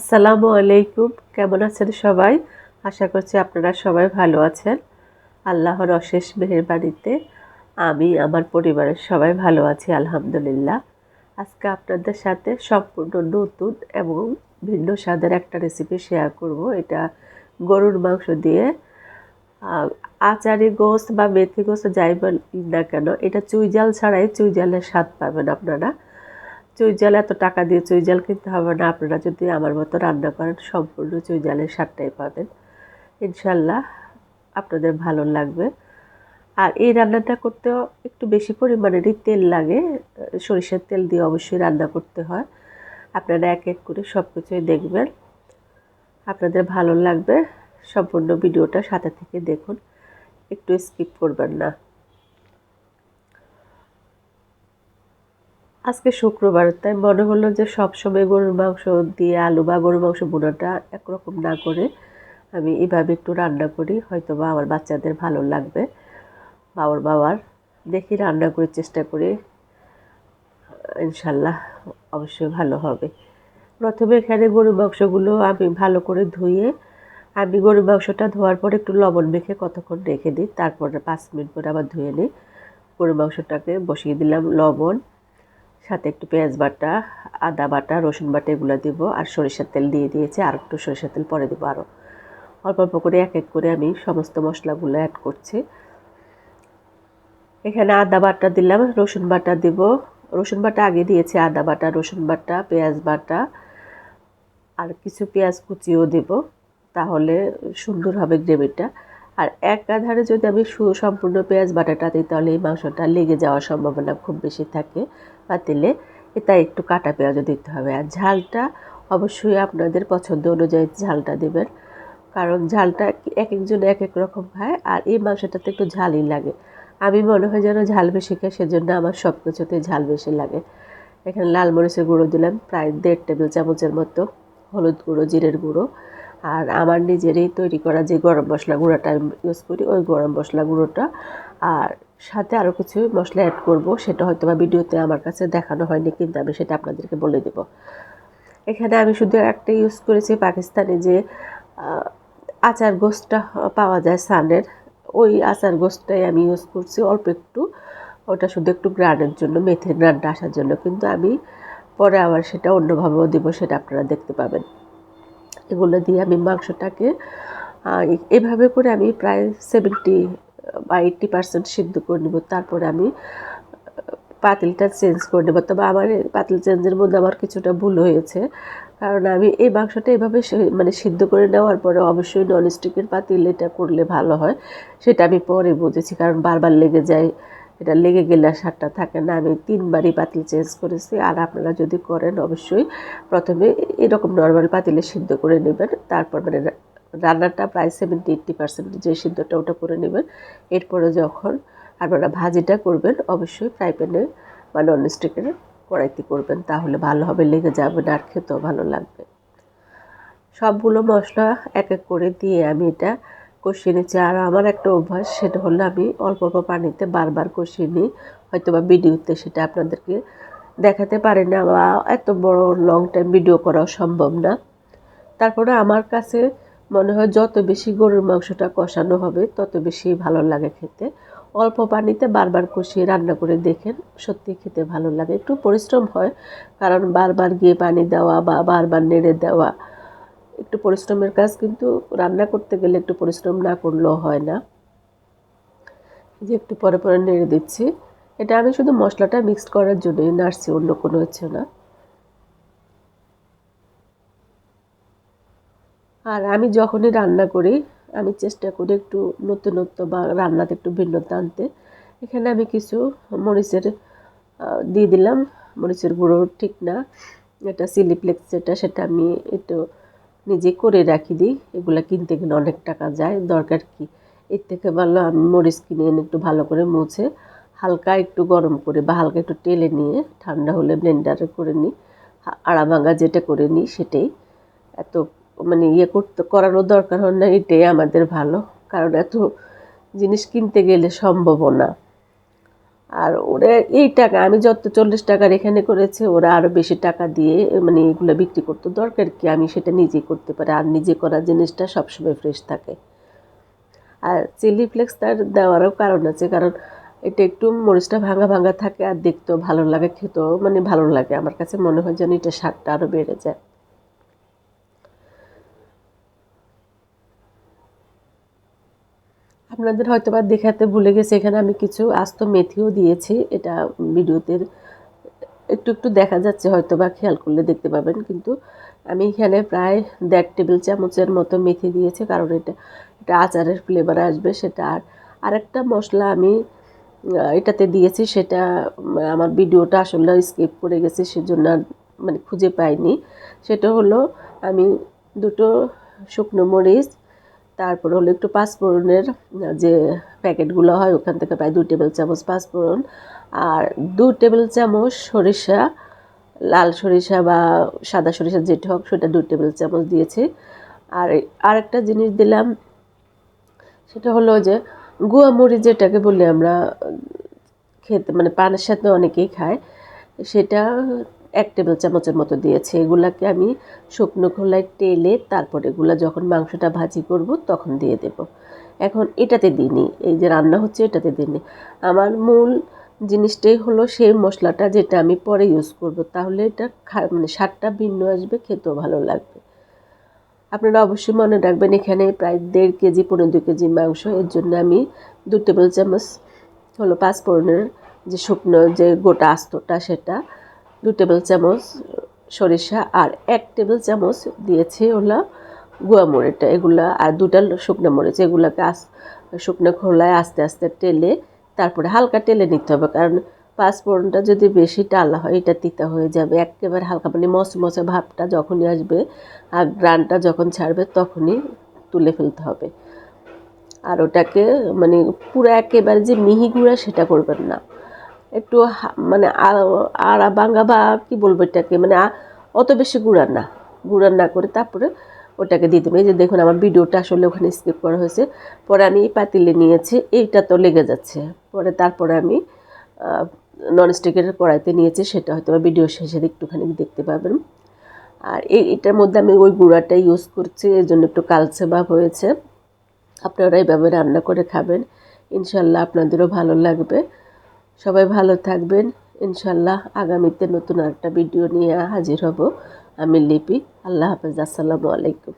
আসসালামু আলাইকুম। কেমন আছেন সবাই? আশা করছি আপনারা সবাই ভালো আছেন। আল্লাহর অশেষ মেহেরবানিতে আমি, আমার পরিবারের সবাই ভালো আছি, আলহামদুলিল্লাহ। আজকে আপনাদের সাথে সম্পূর্ণ নতুন এবং ভিন্ন স্বাদের একটা রেসিপি শেয়ার করব। এটা গরুর মাংস দিয়ে। আচারি গোস্ত বা মেথি গোস্ত যাই বলি না কেন, এটা চুই জাল ছাড়াই চুই জালের স্বাদ পাবেন আপনারা। চুই জাল এত টাকা দিয়ে চুই জাল কিনতে হবে না। আপনারা যদি আমার মতো রান্না করেন, সম্পূর্ণ চুই জালের স্বাদটাই পাবেন। ইনশাল্লাহ আপনাদের ভালো লাগবে। আর এই রান্নাটা করতেও একটু বেশি পরিমাণেরই তেল লাগে। সরিষার তেল দিয়ে অবশ্যই রান্না করতে হয়। আপনারা এক এক করে সব কিছুই দেখবেন। আপনাদের ভালো লাগবে। সম্পূর্ণ ভিডিওটা সাথে থেকে দেখুন। একটু স্কিপ করবেন না। আজকে শুক্রবার, তাই মনে হলো যে সবসময় গরুর মাংস দিয়ে আলু বা গরুর মাংস বোনাটা একরকম না করে আমি এভাবে একটু রান্না করি হয়তো বা আমার বাচ্চাদের ভালো লাগবে। বাবার বাবার দেখি রান্না করে চেষ্টা করি। ইনশাল্লাহ অবশ্যই ভালো হবে। প্রথমে এখানে গরুর মাংসগুলো আমি ভালো করে ধুয়ে, আমি গরুর মাংসটা ধোয়ার পর একটু লবণ মেখে কতক্ষণ রেখে দিই, তারপরে পাঁচ মিনিট পরে আবার ধুয়ে নিই। গরুর মাংসটাকে বসিয়ে দিলাম লবণ সাথে একটু পেঁয়াজ বাটা, আদা বাটা, রসুন বাটা এগুলো দিব, আর সরিষার তেল দিয়ে দিয়েছি, আর একটু সরিষার তেল পরে দেবো আরও অল্প অল্প করে এক এক করে আমি সমস্ত মশলাগুলো অ্যাড করছি। এখানে আদা বাটা দিলাম, রসুন বাটা দিব। রসুন বাটা আগে দিয়েছি, আদা বাটা, রসুন বাটা, পেঁয়াজ বাটা, আর কিছু পেঁয়াজ কুচিও দেব, তাহলে সুন্দর হবে গ্রেভিটা। আর এক আধারে যদি আমি সম্পূর্ণ পেঁয়াজ, বাটাটা দিই, তাহলে এই মাংসটা লেগে যাওয়ার সম্ভাবনা খুব বেশি থাকে পাতিলে এটা একটু কাটা পেঁয়াজও দিতে হবে। আর ঝালটা অবশ্যই আপনাদের পছন্দ অনুযায়ী ঝালটা দেবেন। কারণ ঝালটা এক একজন এক এক রকম খায় আর এই মাংসটাতে একটু ঝালই লাগে। আমি মনে হয় যেন ঝাল বেশি খাই, সেজন্য আমার সব কিছুতে ঝাল বেশি লাগে। এখানে লাল মরিচের গুঁড়ো দিলাম, প্রায় দেড় টেবিল চামচের মতো হলুদ গুঁড়ো, জিরের গুঁড়ো। আর আমার নিজেরই তৈরি করা যে গরম মশলা গুঁড়োটা আমি ইউজ করি, ওই গরম মশলা গুঁড়োটা। আর সাথে আরও কিছু মশলা অ্যাড করব, সেটা হয়তো বা ভিডিওতে আমার কাছে দেখানো হয়নি, কিন্তু আমি সেটা আপনাদেরকে বলে দেব। এখানে আমি শুধু একটা ইউজ করেছি পাকিস্তানে যে আচার গোস্তটা পাওয়া যায় সানের ওই আচার গোস্তটাই আমি ইউজ করছি অল্প একটু। ওটা শুধু একটু গ্রানের জন্য, মেথির গ্রানটা আসার জন্য, কিন্তু আমি পরে আবার সেটা অন্যভাবেও দেবো, সেটা আপনারা দেখতে পাবেন। এগুলো দিয়ে আমি মাংসটাকে। এভাবে করে আমি প্রায় সেভেন্টি বা এইট্টি পার্সেন্ট সিদ্ধ করে নেব। তারপরে আমি পাতিলটা চেঞ্জ করে নেব। তবে আমার পাতিল চেঞ্জের মধ্যে আমার কিছুটা ভুল হয়েছে। কারণ আমি এই মাংসটা এভাবে মানে সিদ্ধ করে নেওয়ার পরে অবশ্যই ননস্টিকের পাতিল এটা করলে ভালো হয়। সেটা আমি পরে বুঝেছি, কারণ বারবার লেগে যায়। এটা লেগে গেলে স্বাদটা থাকে না। আমি তিনবারই পাতিল চেঞ্জ করেছি। আর আপনারা যদি করেন, অবশ্যই প্রথমে এরকম নর্মাল পাতিলে সিদ্ধ করে নেবেন। তারপর মানে রান্নাটা প্রায় সেভেন্টি এইট্টি পার্সেন্ট যে সিদ্ধটা ওটা করে নেবেন। এরপরে যখন আপনারা ভাজিটা করবেন, অবশ্যই ফ্রাই প্যানে বা ননস্টিকের কড়াইতে করবেন। তাহলে ভালো হবে, লেগে যাবে না আর খেতেও ভালো লাগবে। সবগুলো মশলা এক এক করে দিয়ে আমি এটা কষিয়ে নিচ্ছি। আর আমার একটা অভ্যাস, সেটা হলো আমি অল্প অল্প পানিতে বারবার কষিয়ে নিই। হয়তো বা ভিডিওতে সেটা আপনাদেরকে দেখাতে পারি না বা এত বড় লং টাইম ভিডিও করাও সম্ভব না। তারপরে আমার কাছে মনে হয় যত বেশি গরুর মাংসটা কষানো হবে, তত বেশি ভালো লাগে খেতে। অল্প পানিতে বারবার কষিয়ে রান্না করে দেখেন সত্যি খেতে ভালো লাগে। একটু পরিশ্রম হয়, কারণ বারবার গিয়ে পানি দেওয়া বা বারবার নেড়ে দেওয়া একটু পরিশ্রমের কাজ, কিন্তু রান্না করতে গেলে একটু পরিশ্রম না করলেও হয় না। যে একটু পরে পরে নেড়ে দিচ্ছি। এটা আমি শুধু মশলাটা মিক্সড করার জন্যই নাড়ছি, অন্য কোনো হচ্ছে না। আর আমি যখনই রান্না করি, আমি চেষ্টা করি একটু নতুনত্ব বা রান্নাতে একটু ভিন্নতা আনতে। এখানে আমি কিছু মরিচের দিয়ে দিলাম। মরিচের গুঁড়ো ঠিক না। এটা সিলিপ্লেক্স যেটা, সেটা আমি একটু নিজে করে রাখি দিই, এগুলো কিনতে গেলে অনেক টাকা যায়। দরকার কি? এর থেকে ভালো আমি মরিচ কিনে এনে একটু ভালো করে মুছে হালকা একটু গরম করে বা হালকা একটু টেলে নিয়ে ঠান্ডা হলে ব্লেন্ডারে করে নিই। আড়া ভাঙা যেটা করে নিই সেটাই। এত মানে ইয়ে করতে করানোর দরকার হয় না, এটাই আমাদের ভালো। কারণ এত জিনিস কিনতে গেলে সম্ভব না। আর ওরা এই টাকা, আমি যত চল্লিশ টাকার এখানে করেছে, ওরা আরও বেশি টাকা দিয়ে মানে এগুলো বিক্রি করতে। দরকার কি? আমি সেটা নিজে করতে পারি। আর নিজে করা জিনিসটা সবসময় ফ্রেশ থাকে। আর চিলি ফ্লেক্স তার দেওয়ারও কারণ আছে। কারণ এটা একটু মরিচটা ভাঙা ভাঙা থাকে আর দেখতেও ভালো লাগে, খেতেও মানে ভালো লাগে। আমার কাছে মনে হয় যেন এটা স্বাদটা আরও বেড়ে যায়। আপনাদের হয়তো বা দেখাতে ভুলে গেছে, এখানে আমি কিছু আস্ত মেথিও দিয়েছি। এটা ভিডিওতে একটু একটু দেখা যাচ্ছে হয়তো বা খেয়াল করলে দেখতে পাবেন। কিন্তু আমি এখানে প্রায় দেড় টেবিল চামচের মতো মেথি দিয়েছি, কারণ এটা এটা আচারের ফ্লেভার আসবে সেটা। আর আরেকটা মশলা আমি এটাতে দিয়েছি, সেটা আমার ভিডিওটা আসলে স্কিপ করে গেছে, সেজন্য মানে খুঁজে পাইনি। সেটা হলো আমি দুটো শুকনো মরিচ তারপর হলো একটু পাঁচফোড়নের যে প্যাকেটগুলো হয় ওখান থেকে প্রায় দু টেবিল চামচ পাঁচফোড়ন। আর দু টেবিল চামচ সরিষা, লাল সরিষা বা সাদা সরিষা যেটা হোক, সেটা দু টেবিল চামচ দিয়েছি। আর আরেকটা জিনিস দিলাম, সেটা হলো যে গুয়া মরিচ যেটাকে বলি আমরা খেতে মানে পানের সাথে অনেকেই খায়, সেটা এক টেবিল চামচের মতো দিয়েছি। এগুলাকে আমি শুকনো খোলায় টেলে তারপর এগুলো যখন মাংসটা ভাজি করব তখন দিয়ে দেব। এখন এটাতে দিইনি। এই যে রান্না হচ্ছে এটাতে দিইনি। আমার মূল জিনিসটাই হলো সেই মশলাটা যেটা আমি পরে ইউজ করব। তাহলে এটা মানে স্বাদটা ভিন্ন আসবে, খেতেও ভালো লাগবে। আপনারা অবশ্যই মনে রাখবেন, এখানে প্রায় দেড় কেজি, পনেরো দু কেজি মাংস। এর জন্য আমি দু টেবিল চামচ হলো পাঁচ ফোড়নের যে শুকনো যে গোটা আস্তটা, সেটা দু টেবিল চামচ সরিষা আর এক টেবিল চামচ দিয়েছি হলো গুয়া মরিচটা। এগুলা আর দুটা শুকনো মরিচ। এগুলোকে আস, শুকনো খোলায় আস্তে আস্তে টেলে তারপরে হালকা টেলে নিতে হবে। কারণ পাঁচফোড়নটা যদি বেশি টালা হয়, এটা তিতা হয়ে যাবে। একেবারে হালকা মানে মচমচে ভাবটা যখনই আসবে আর গ্রানটা যখন ছাড়বে তখনই তুলে ফেলতে হবে। আর ওটাকে মানে পুরো একেবারে যে মিহি গুঁড়া সেটা করবেন না। একটু মানে আড়া বাঙ্গা বা কী বলব এটাকে মানে অত বেশি গুঁড়া না গুঁড়া না করে তারপরে ওটাকে দিয়ে দেবে। এই যে দেখুন আমার ভিডিওটা আসলে ওখানে স্কিপ করা হয়েছে। পরে আমি পাতিলে নিয়েছি, এইটা তো লেগে যাচ্ছে। পরে তারপরে আমি ননস্টিকের কড়াইতে নিয়েছি, সেটা হয়তো ভিডিও শেষে একটুখানি দেখতে পাবেন। আর এই, এটার মধ্যে আমি ওই গুঁড়াটা ইউজ করছি, এই জন্য একটু কালচে ভাব হয়েছে। আপনারা এইভাবে রান্না করে খাবেন। ইনশাল্লাহ আপনাদেরও ভালো লাগবে। সবাই ভালো থাকবেন। ইনশাল্লাহ আগামীতে নতুন একটা ভিডিও নিয়ে হাজির হব। আমি লিপি। আল্লাহ হাফেজ। আসসালামু আলাইকুম।